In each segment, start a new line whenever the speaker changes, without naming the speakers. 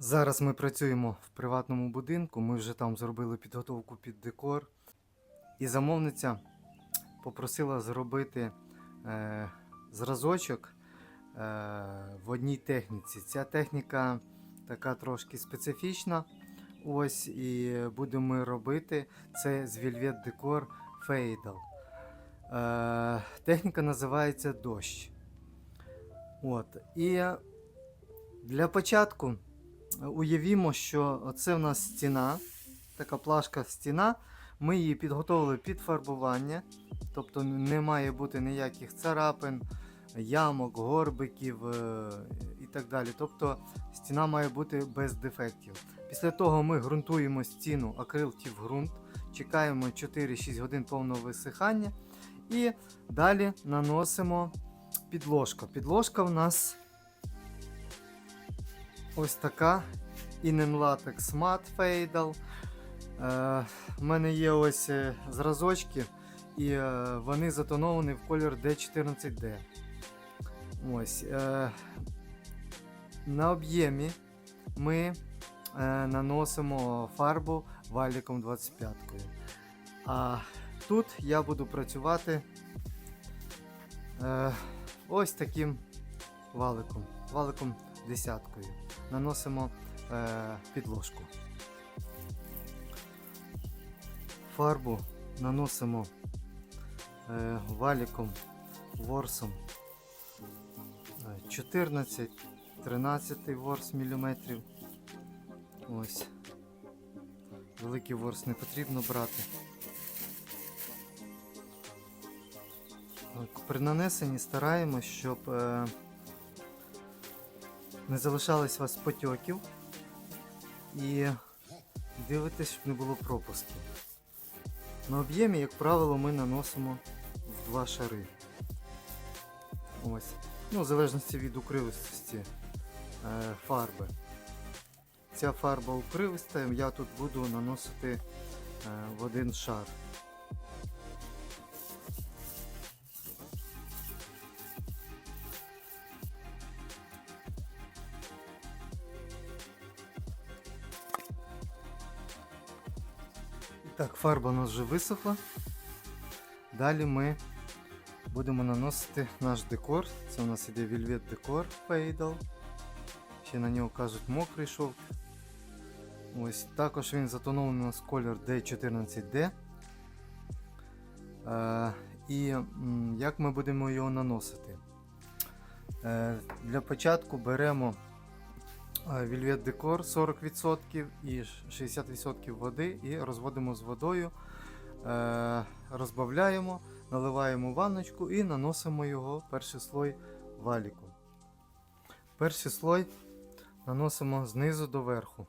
Зараз ми працюємо в приватному будинку. Ми вже там зробили підготовку під декор. І замовниця попросила зробити е, зразочок е, в одній техніці. Ця техніка така трошки специфічна. Ось і будемо робити це з Velvet Decor Fatal. Е, техніка називається дощ. От. І для початку уявімо, що це в нас стіна, така плашка стіна. Ми її підготовили під фарбування, тобто не має бути ніяких царапин, ямок, горбиків е, і так далі. Тобто стіна має бути без дефектів. Після того ми ґрунтуємо стіну акрилтів ґрунт, чекаємо 4-6 годин повного висихання і далі наносимо підложку. Підложка в нас ось така Latex Matte Fadal. Е, в мене є ось е, зразочки, і е, вони затоновані в колір D14D. Ось. Е, на об'ємі ми е, наносимо фарбу валіком 25. А тут я буду працювати е, ось таким валиком, валиком десяткою. Наносимо е, підложку. Фарбу наносимо е, валіком ворсом е, 14 13 ворс міліметрів. Ось. Великий ворс не потрібно брати. При нанесенні стараємось, щоб е, не залишалось у вас потьоків і дивитесь, щоб не було пропусків. На об'ємі, як правило, ми наносимо в два шари. Ось. Ну, в залежності від укривистості е, фарби. Ця фарба укривиста, я тут буду наносити е, в один шар. Фарба у нас вже висохла. Далі ми будемо наносити наш декор. Це у нас іде Velvet Decor Fadal. Ще на нього кажуть мокрий шовк. Ось також він затонований у нас колір D14D. Е, і як ми будемо його наносити? Е, для початку беремо Velvet Decor 40% і 60% води і розводимо з водою, е, розбавляємо, наливаємо ванночку і наносимо його перший слой валіку. Перший слой наносимо знизу до верху.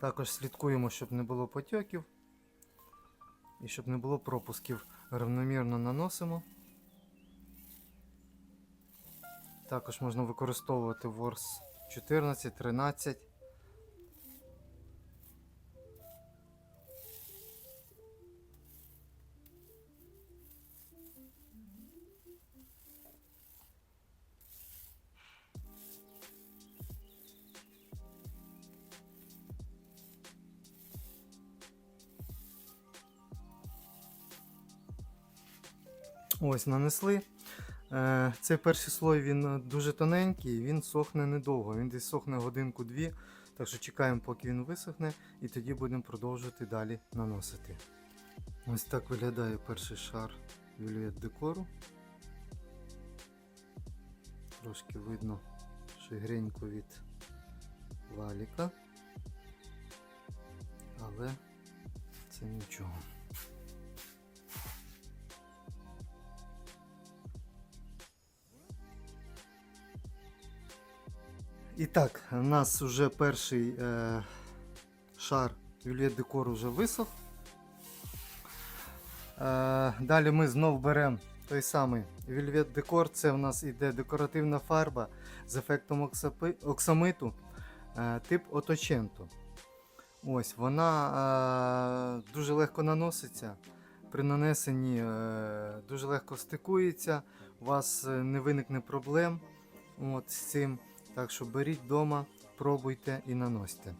Також слідкуємо, щоб не було потьоків і щоб не було пропусків. Равномірно наносимо. Також можна використовувати ворс 14, 13. Ось нанесли. Е, Цей перший слой він дуже тоненький, він сохне недовго. Він десь сохне годинку-дві. Так що чекаємо, поки він висохне, і тоді будемо продовжувати далі наносити. Ось так виглядає перший шар Velvet декору. Трошки видно шигренько від валіка. Але це нічого. І так, у нас вже перший е, шар Вільєт декору вже висох. Е, далі ми знов беремо той самий Velvet Decor. Це в нас іде декоративна фарба з ефектом оксапи, оксамиту е, тип Otocento. Ось, вона е, дуже легко наноситься. при нанесенні е, дуже легко стикується, у вас е, не виникне проблем от, з цим. Так що беріть вдома, пробуйте і наносьте.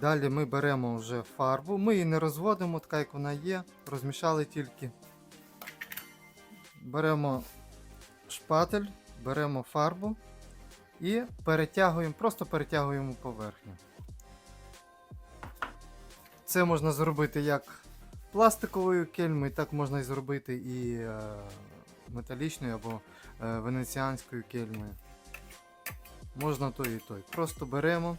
Далі ми беремо вже фарбу, ми її не розводимо, така як вона є, розмішали тільки. Беремо шпатель, беремо фарбу і перетягуємо, просто перетягуємо поверхню. Це можна зробити як пластиковою кельмою, так можна і зробити і е, металічною або е, венеціанською кельмою. Можна той і той. Просто беремо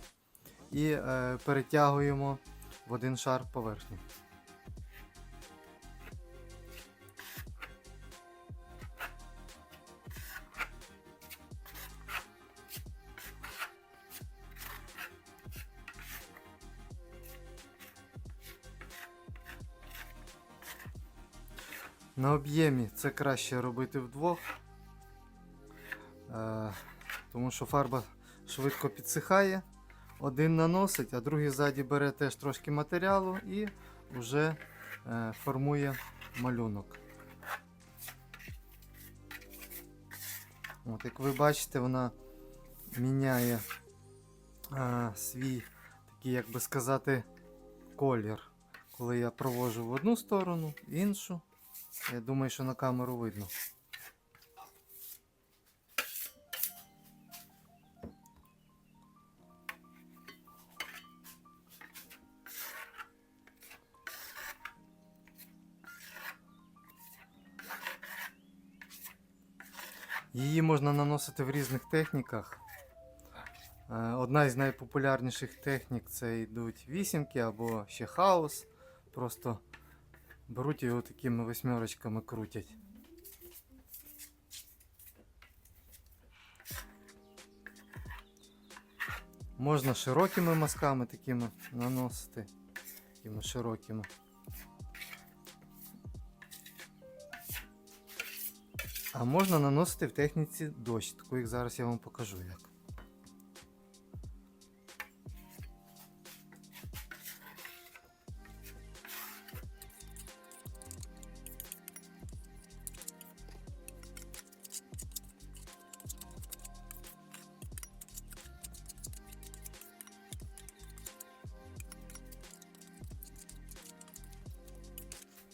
і е, перетягуємо в один шар поверхню. На об'ємі це краще робити вдвох, е, тому що фарба швидко підсихає. Один наносить, а другий ззаді бере теж трошки матеріалу і вже е, формує малюнок. От, як ви бачите, вона міняє е, свій такий, як би сказати, колір. Коли я провожу в одну сторону, в іншу. Я думаю, що на камеру видно. Її можна наносити в різних техніках. Е, Одна із найпопулярніших технік це йдуть вісімки або ще хаос. Просто беруть його такими восьмерочками крутять. Можна широкими мазками такими наносити. Такими широкими. А можна наносити в техніці дощ, таку як зараз я вам покажу як.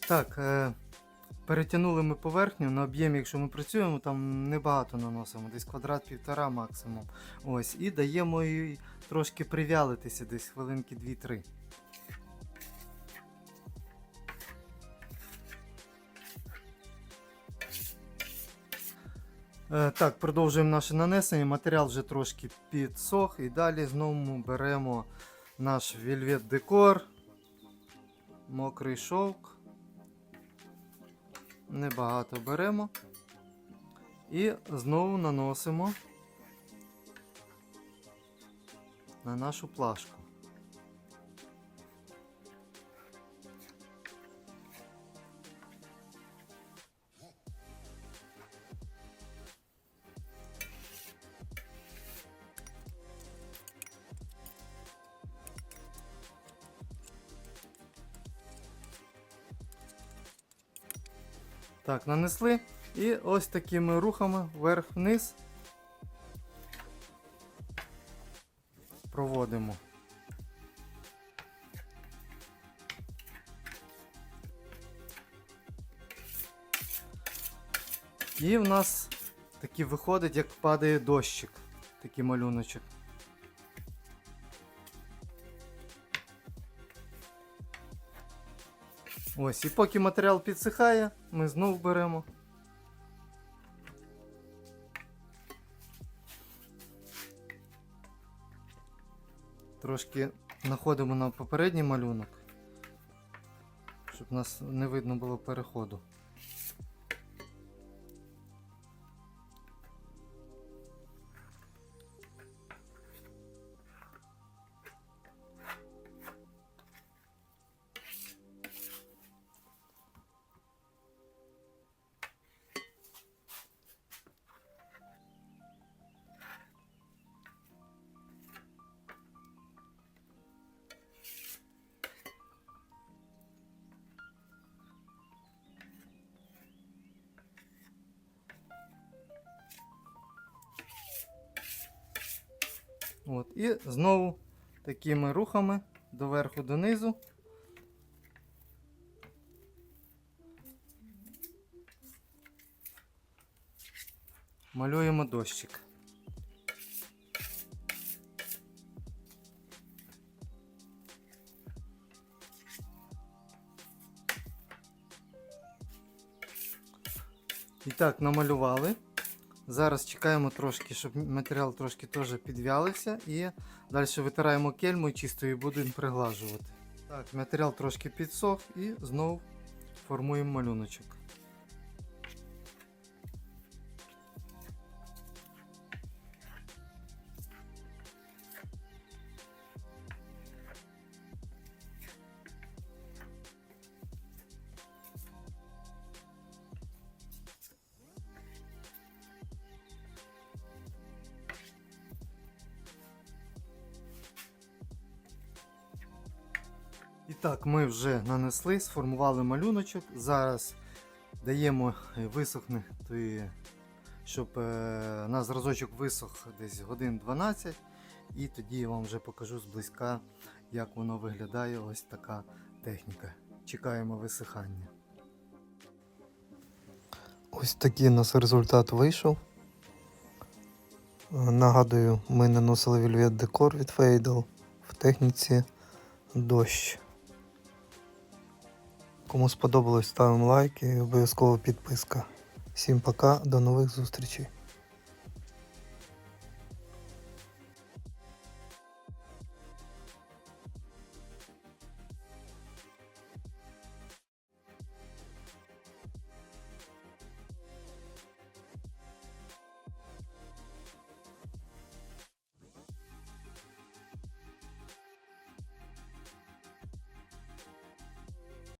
Так, е, перетягнули ми поверхню на об'ємі, якщо ми працюємо, там небагато наносимо, десь квадрат півтора максимум. Ось, і даємо їй трошки привялитися, десь хвилинки 2-3. Е, Так, продовжуємо наше нанесення. Матеріал вже трошки підсох. І далі знову беремо наш Velvet Decor, мокрий шовк. Небагато беремо. І знову наносимо на нашу плашку. Так, нанесли. І ось такими рухами вверх-вниз проводимо. І в нас такий виходить, як падає дощик, такий малюночок. Ось, і поки матеріал підсихає, ми знову беремо. Трошки находимо на попередній малюнок, щоб нас не видно було переходу. От. І знову такими рухами доверху донизу. Малюємо дощик. І так, намалювали. Зараз чекаємо трошки, щоб матеріал трошки теж підвялився. І далі витираємо кельму і чистою будемо приглажувати. Так, матеріал трошки підсох і знову формуємо малюночок. Так, ми вже нанесли, сформували малюночок. Зараз даємо е, висохнути, щоб е, на зразочок висох десь годин 12. І тоді я вам вже покажу зблизька, як воно виглядає. Ось така техніка. Чекаємо висихання. Ось такий у нас результат вийшов. Е, Нагадую, ми наносили Velvet декор від Fadel в техніці дощ. Кому сподобалось, ставимо лайк і обов'язково підписка. Всім пока, до нових зустрічей.